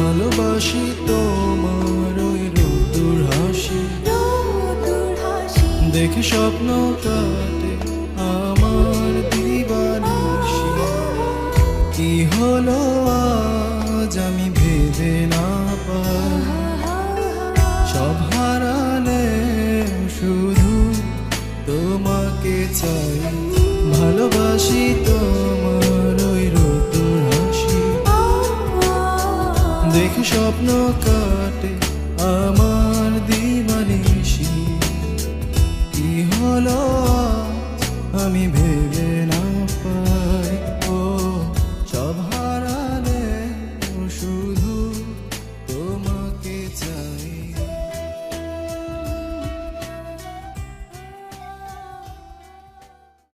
ভালোবাসি তোমার ওই রোদুর হাসি। দেখি স্বপ্ন কাটে আমার দিবানি কি হলো আজ আমি ভেবে না পাই। সব হারালে শুধু তোমাকে চাই। ভালোবাসি তো দেখে স্বপ্ন কাটে আমার দিবানিশি। কি হলো